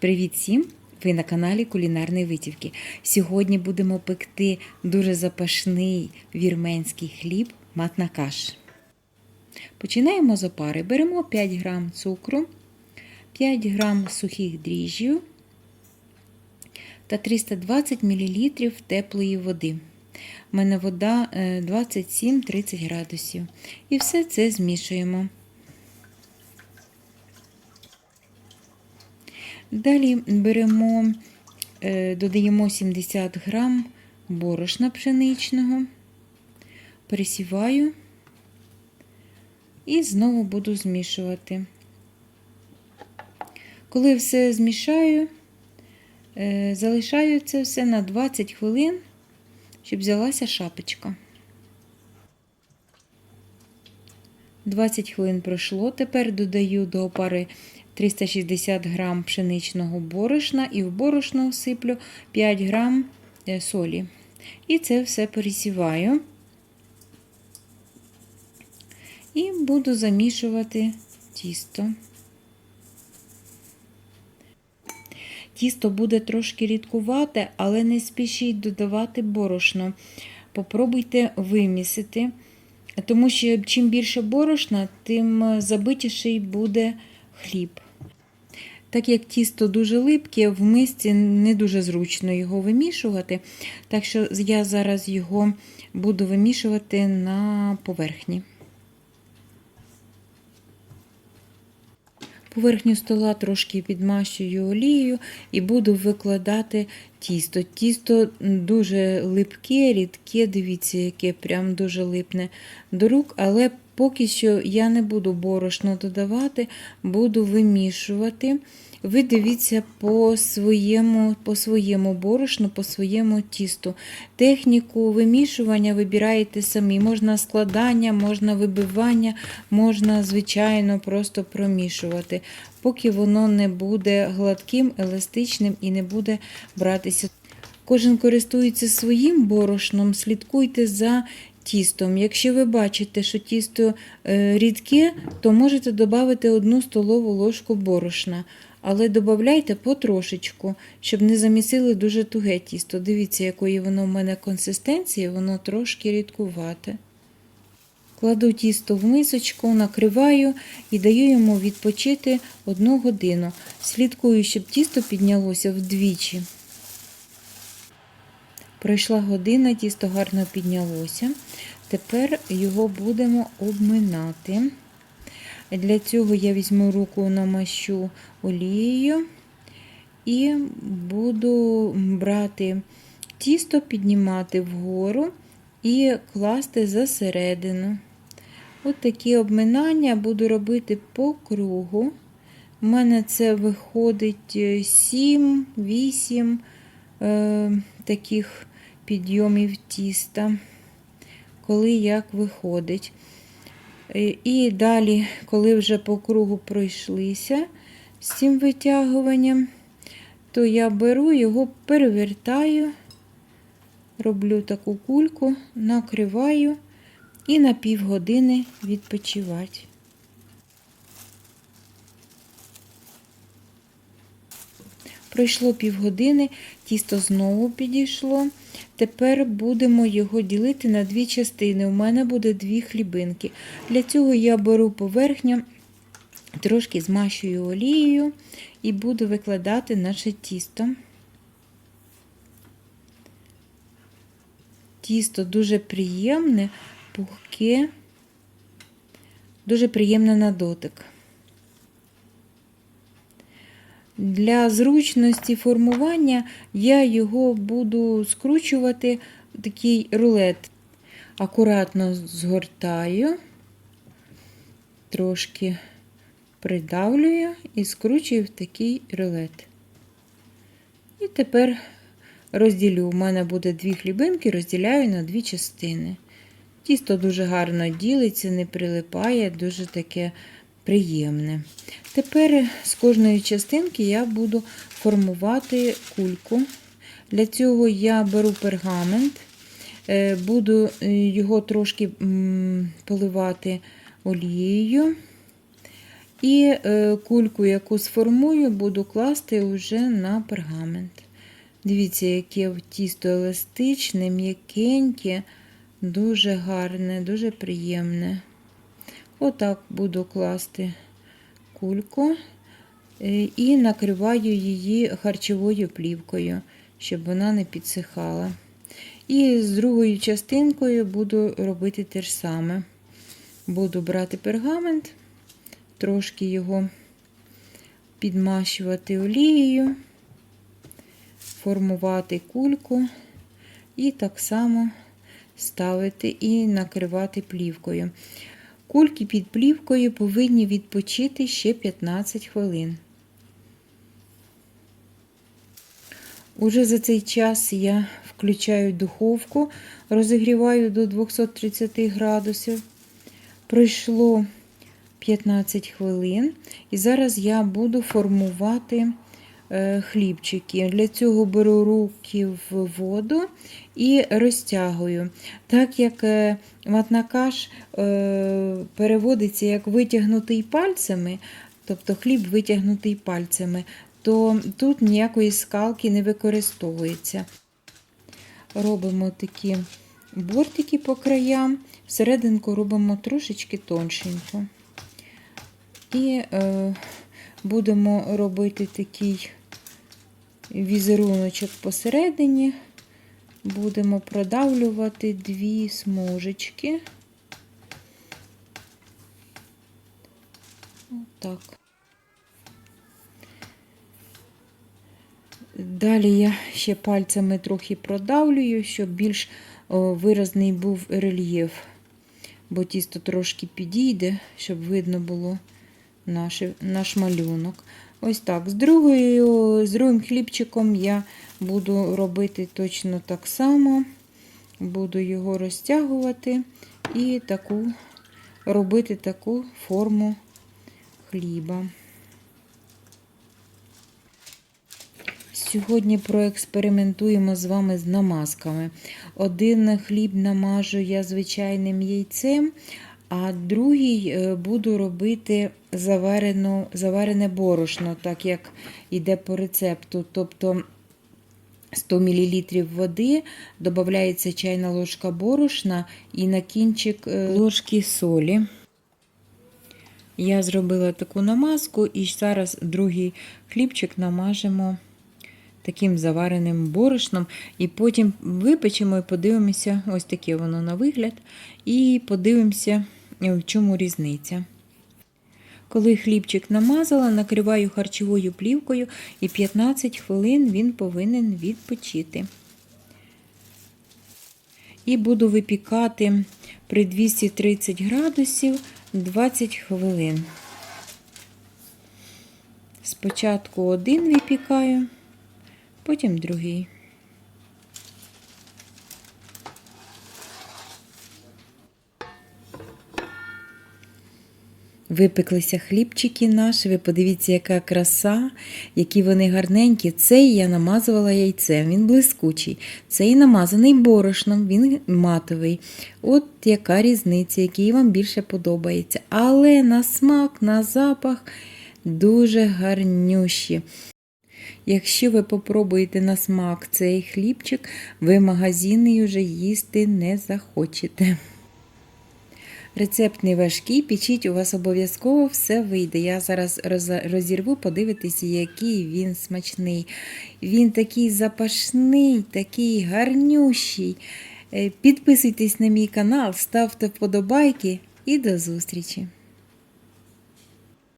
Привіт всім! Ви на каналі Кулінарної Витівки. Сьогодні будемо пекти дуже запашний вірменський хліб матнакаш. Починаємо з опари. Беремо 5 грам цукру, 5 грам сухих дріжджів та 320 мл теплої води. У мене вода е, 27-30 градусів. І все це змішуємо. Далі беремо, е, додаємо 70 грам борошна пшеничного, пересіваю і знову буду змішувати. Коли все змішаю, е, залишаю це все на 20 хвилин, щоб взялася шапочка. 20 хвилин пройшло. Тепер додаю до опари 360 грам пшеничного борошна і в борошно всиплю 5 грам солі. І це все пересіваю. І буду замішувати тісто. Тісто буде трошки рідкувате, але не спішіть додавати борошно. Попробуйте вимісити, тому що чим більше борошна, тим забитіший буде хліб. Так як тісто дуже липке, в мисці не дуже зручно його вимішувати, так що я зараз його буду вимішувати на поверхні. Поверхню стола трошки підмащую олією і буду викладати тісто. Тісто дуже липке, рідке, дивіться, яке прям дуже липне до рук, але поки що я не буду борошно додавати, буду вимішувати. Ви дивіться по своєму по своєму борошну, по своєму тісту. Техніку вимішування вибираєте самі. Можна складання, можна вибивання, можна, звичайно, просто промішувати, поки воно не буде гладким, еластичним і не буде братися. Кожен користується своїм борошном, слідкуйте за тістом. Якщо ви бачите, що тісто рідке, то можете додати одну столову ложку борошна. Але додавайте потрошечку, щоб не замісили дуже туге тісто. Дивіться, якої воно в мене консистенції, воно трошки рідкувате. Кладу тісто в мисочку, накриваю і даю йому відпочити одну годину. Слідкую, щоб тісто піднялося вдвічі. Пройшла година, тісто гарно піднялося. Тепер його будемо обминати. Для цього я візьму руку намащу олією і буду брати тісто, піднімати вгору і класти засередину. От такі обминання буду робити по кругу. У мене це виходить 7-8 е, таких підйомів тіста, коли як виходить. І далі, коли вже по кругу пройшлися з цим витягуванням, то я беру його, перевертаю, роблю таку кульку, накриваю і на півгодини відпочивати. Пройшло півгодини, тісто знову підійшло. Тепер будемо його ділити на дві частини. У мене буде дві хлібинки. Для цього я беру поверхню, трошки змащую олією і буду викладати наше тісто. Тісто дуже приємне, пухке, дуже приємне на дотик. Для зручності формування я його буду скручувати в такий рулет. Акуратно згортаю, трошки придавлюю і скручую в такий рулет. І тепер розділю. У мене буде дві хлібинки, розділяю на дві частини. Тісто дуже гарно ділиться, не прилипає, дуже таке приємне. Тепер з кожної частинки я буду формувати кульку. Для цього я беру пергамент, буду його трошки поливати олією І е, кульку, яку сформую, буду класти вже на пергамент. Дивіться, яке тісто еластичне, м'якеньке, дуже гарне, дуже приємне. Отак буду класти кульку е, і накриваю її харчовою плівкою, щоб вона не підсихала. І з другою частинкою буду робити те ж саме. Буду брати пергамент, трошки його підмащувати олією, формувати кульку і так само ставити і накривати плівкою. Кульки під плівкою повинні відпочити ще 15 хвилин. Уже за цей час я включаю духовку, розігріваю до 230 градусів. Пройшло 15 хвилин, і зараз я буду формувати хлібчики. Для цього беру руки в воду і розтягую. Так як е, матнакаш е, переводиться як витягнутий пальцями, тобто хліб витягнутий пальцями, то тут ніякої скалки не використовується. Робимо такі бортики по краям, всерединку робимо трошечки тоншенько. І е, будемо робити такий візеруночок посередині, будемо продавлювати дві смужечки. Отак. Далі я ще пальцями трохи продавлюю, щоб більш виразний був рельєф, бо тісто трошки підійде, щоб видно було наш, наш малюнок. Ось так. З, другою, з другим хлібчиком я буду робити точно так само. Буду його розтягувати і таку, робити таку форму хліба. Сьогодні проекспериментуємо з вами з намазками. Один хліб намажу я звичайним яйцем, а другий е, буду робити заварену, заварене борошно, так як йде по рецепту. Тобто 100 мл води, додається чайна ложка борошна і на кінчик е, ложки солі. Я зробила таку намазку, і зараз другий хлібчик намажемо таким завареним борошном. І потім випечемо і подивимося, ось таке воно на вигляд, і подивимося, в чому різниця. Коли хлібчик намазала, накриваю харчовою плівкою і 15 хвилин він повинен відпочити. І буду випікати при 230 градусів 20 хвилин. Спочатку один випікаю, потім другий. Випеклися хлібчики наші, ви подивіться, яка краса, які вони гарненькі. Цей я намазувала яйцем, він блискучий. Цей намазаний борошном, він матовий. От яка різниця, який вам більше подобається. Але на смак, на запах дуже гарнющі. Якщо ви попробуєте на смак цей хлібчик, ви магазинний вже їсти не захочете. Рецепт не важкий, печіть, у вас обов'язково все вийде. Я зараз розірву, подивитися, який він смачний. Він такий запашний, такий гарнющий. Е, Підписуйтесь на мій канал, ставте вподобайки і до зустрічі!